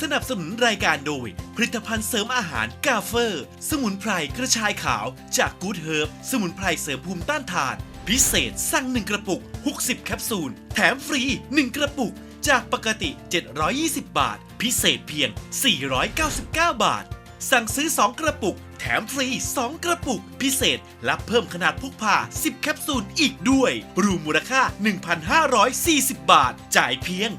สนับสนุนรายการโดย ผลิตภัณฑ์เสริมอาหารกาเฟอร์ สมุนไพรกระชายขาวจากกูดเฮิร์บสมุนไพรเสริมภูมิต้านทาน พิเศษสั่ง 1 กระปุก 60 แคปซูล แถมฟรี 1 กระปุก จากปกติ 720 บาท พิเศษเพียง 499 บาท สั่งซื้อ 2 กระปุก แถมฟรี 2 กระปุก พิเศษและเพิ่มขนาดพกพา 10 แคปซูลอีกด้วย รวมมูลค่า 1,540 บาท จ่ายเพียง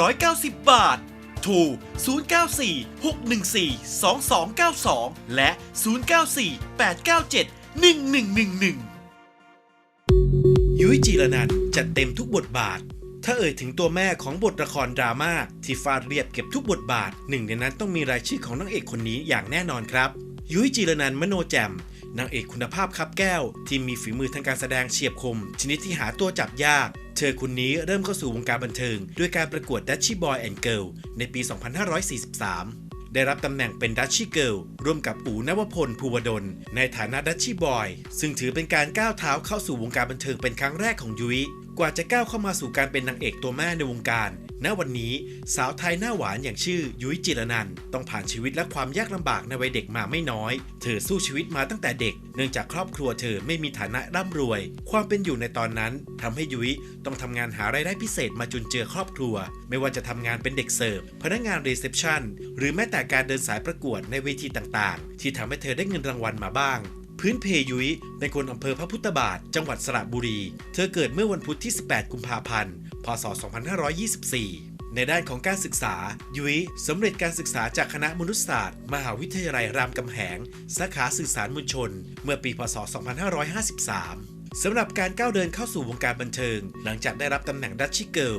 990 บาท โทร 0946142292 และ 0948971111 ยุ้ยจีรนันจัดเต็มทุกบทบาท ถ้าเอ่ยถึงตัวแม่ของบทละครดราม่าที่ฟาดเรียบเก็บทุกบทบาท หนึ่งในนั้นต้องมีรายชื่อของนางเอกคนนี้อย่างแน่นอนครับ ยุ้ยจีรนันมโนแจม นางเอกคุณภาพครับแก้ว ที่มีฝีมือทางการแสดงเฉียบคม ชนิดที่หาตัวจับยาก เธอคนนี้เริ่มเข้าสู่วงการบันเทิง ด้วยการประกวด Dutchy Boy and Girl ในปี 2543ได้รับตำแหน่งเป็นดัชชี่เกิลร่วมกับอูนวพลภูวดล ในฐานะดัชชี่บอย ซึ่งถือเป็นการก้าวเท้าเข้าสู่วงการบันเทิงเป็นครั้งแรกของยุ้ย กว่าจะก้าวเข้ามาสู่การเป็นนางเอกตัวแม่ในวงการ ณวันนี้สาวไทยหน้าหวานอย่างชื่อยุ้ยจิรนันต้องผ่านชีวิตและความยากลำบากในวัยเด็กมาไม่น้อย เธอสู้ชีวิตมาตั้งแต่เด็ก เนื่องจากครอบครัวเธอไม่มีฐานะร่ำรวย ความเป็นอยู่ในตอนนั้นทำให้ยุ้ยต้องทำงานหารายได้พิเศษมาจุนเจือครอบครัว ไม่ว่าจะทำงานเป็นเด็กเสิร์ฟพนักงานรีเซพชันหรือแม้แต่การเดินสายประกวดในเวทีต่างๆ ที่ทำให้เธอได้เงินรางวัลมาบ้างพื้นเพยุ้ยเป็นคนอำเภอพระพุทธบาท จังหวัดสระบุรี เธอเกิดเมื่อวันพุธที่ 18 กุมภาพันธ์ พศ 2524 ในด้านของการศึกษา ยุ้ยสำเร็จการศึกษาจากคณะมนุษยศาสตร์ มหาวิทยาลัยรามคำแหง สาขาสื่อสารมวลชน เมื่อปี พศ 2553 สำหรับการก้าวเดินเข้าสู่วงการบันเทิง หลังจากได้รับตำแหน่งดัชชี่เกิล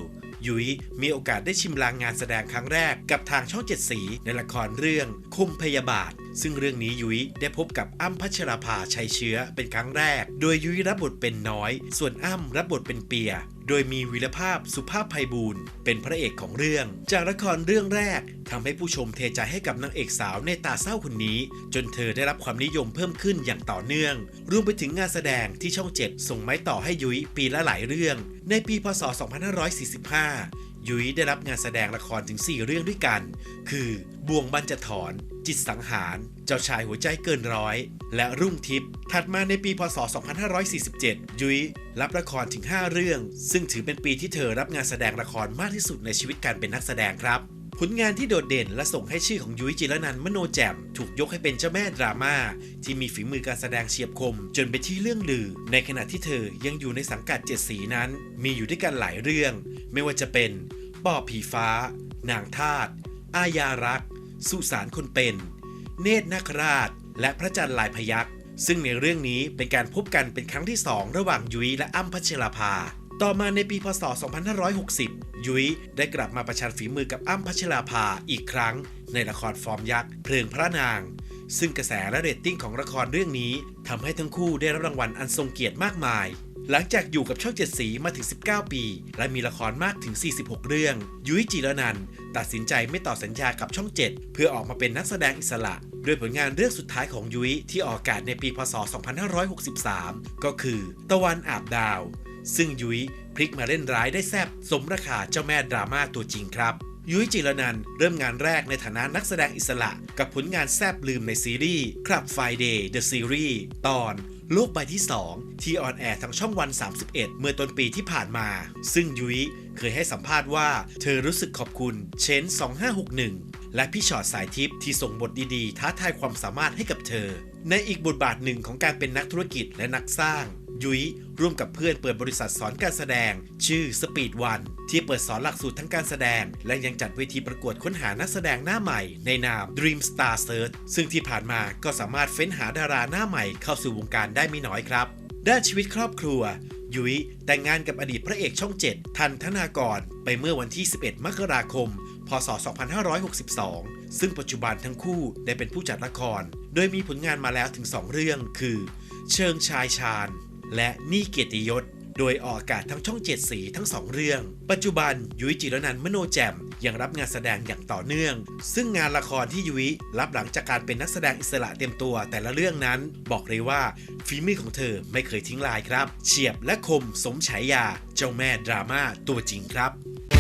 ยุ้ยมีโอกาสได้ชิมลางงานแสดงครั้งแรกกับทางช่องเจ็ดสีในละครเรื่องคุมพยาบาท ซึ่งเรื่องนี้ยุ้ยได้พบกับอ้ำพัชราภาชัยเชื้อเป็นครั้งแรก โดยยุ้ยรับบทเป็นน้อย ส่วนอ้ำรับบทเป็นเปีย โดยมีวีรภาพสุภาพไพบูลย์เป็นพระเอกของเรื่อง จากละครเรื่องแรกทำให้ผู้ชมเทใจให้กับนางเอกสาวในตาเศร้าคนนี้ จนเธอได้รับความนิยมเพิ่มขึ้นอย่างต่อเนื่อง รวมไปถึงงานแสดงที่ช่อง 7 ส่งไม้ต่อให้ยุ้ยปีละหลายเรื่อง ในปีพศ 2545 ยุ้ยได้รับงานแสดงละครถึง 4 เรื่องด้วยกัน คือ บ่วงบรรจถอนจิตสังหาร เจ้าชายหัวใจเกินร้อย และรุ่งทิพย์ถัดมาในปีพศ 2547 ยุ้ยรับละครถึง 5 เรื่อง ซึ่งถือเป็นปีที่เธอรับงานแสดงละครมากที่สุดในชีวิตการเป็นนักแสดงครับ ผลงานที่โดดเด่นและส่งให้ชื่อของยุ้ยจิรนันมโนแจ่มถูกยกให้เป็นเจ้าแม่ดราม่าที่มีฝีมือการแสดงเฉียบคม จนเป็นที่เรื่องลือ ในขณะที่เธอยังอยู่ในสังกัดเจ็ดสีนั้น มีอยู่ด้วยกันหลายเรื่อง ไม่ว่าจะเป็นป่อบผีฟ้า นางทาตอาญารัก สุสานคนเป็น เนตรนาคราช และพระจันทร์ลายพยักซึ่งในเรื่องนี้เป็นการพบกันเป็นครั้งที่สองระหว่างยุ้ยและอ้ำพัชราภา ต่อมาในปีพศ 2560 ยุ้ยได้กลับมาประชันฝีมือกับอ้ำพัชราภาอีกครั้ง ในละครฟอร์มยักษ์เพลิงพระนาง ซึ่งกระแสและเรตติ้งของละครเรื่องนี้ทำให้ทั้งคู่ได้รับรางวัลอันทรงเกียรติมากมาย หลังจากอยู่กับช่องเจ็ดสีมาถึง 19 ปี และมีละครมากถึง 46 เรื่อง ยุ้ยจีรนันตัดสินใจไม่ต่อสัญญากับช่อง7เพื่อออกมาเป็นนักแสดงอิสระด้วยผลงานเรื่องสุดท้ายของยุ้ยที่ออกอากาศในปีพศ 2563 ก็คือ ตะวันอาบดาว ซึ่งยุ้ยพลิกมาเล่นร้ายได้แซบสมราคาเจ้าแม่ดราม่าตัวจริงครับ ยุ้ยจิรนันเริ่มงานแรกในฐานะนักแสดงอิสระ กับผลงานแซบลืมในซีรีส์ Club Friday The Series ตอนโลกใบที่ 2 ที่ออนแอร์ทางช่องวัน 31 เมื่อต้นปีที่ผ่านมา ซึ่งยุ้ยเคยให้สัมภาษณ์ว่า เธอรู้สึกขอบคุณเชน 2561 และพี่ชอดสายทิพย์ที่ส่งบทดีๆ ท้าทายความสามารถให้กับเธอ ในอีกบทบาทหนึ่งของการเป็นนักธุรกิจและนักสร้าง ยุ้ยร่วมกับเพื่อนเปิดบริษัทสอนการแสดง ชื่อ Speed One ที่เปิดสอนหลักสูตรทั้งการแสดง และยังจัดเวทีประกวดค้นหานักแสดงหน้าใหม่ ในนาม Dream Star Search ซึ่งที่ผ่านมาก็สามารถเฟ้นหาดาราหน้าใหม่เข้าสู่วงการได้ไม่น้อยครับ ด้านชีวิตครอบครัวยุ้ยแต่งงานกับอดีตพระเอกช่อง 7 ทันธนากร ไปเมื่อวันที่ 11 มกราคม พศ 2562 ซึ่งปัจจุบันทั้งคู่ได้เป็นผู้จัดละคร โดยมีผลงานมาแล้วถึง 2 เรื่องคือ เชิงชายชาญ และนี่เกียรติยศ โดยออกอากาศทั้งช่องเจ็ดสีทั้งสองเรื่อง ปัจจุบันยุ้ยจิรนันมโนแจมยังรับงานแสดงอย่างต่อเนื่อง ซึ่งงานละครที่ยุ้ยรับหลังจากการเป็นนักแสดงอิสระเต็มตัว แต่ละเรื่องนั้นบอกเลยว่าฝีมือของเธอไม่เคยทิ้งลายครับ เฉียบและคมสมฉายาเจ้าแม่ดราม่าตัวจริงครับ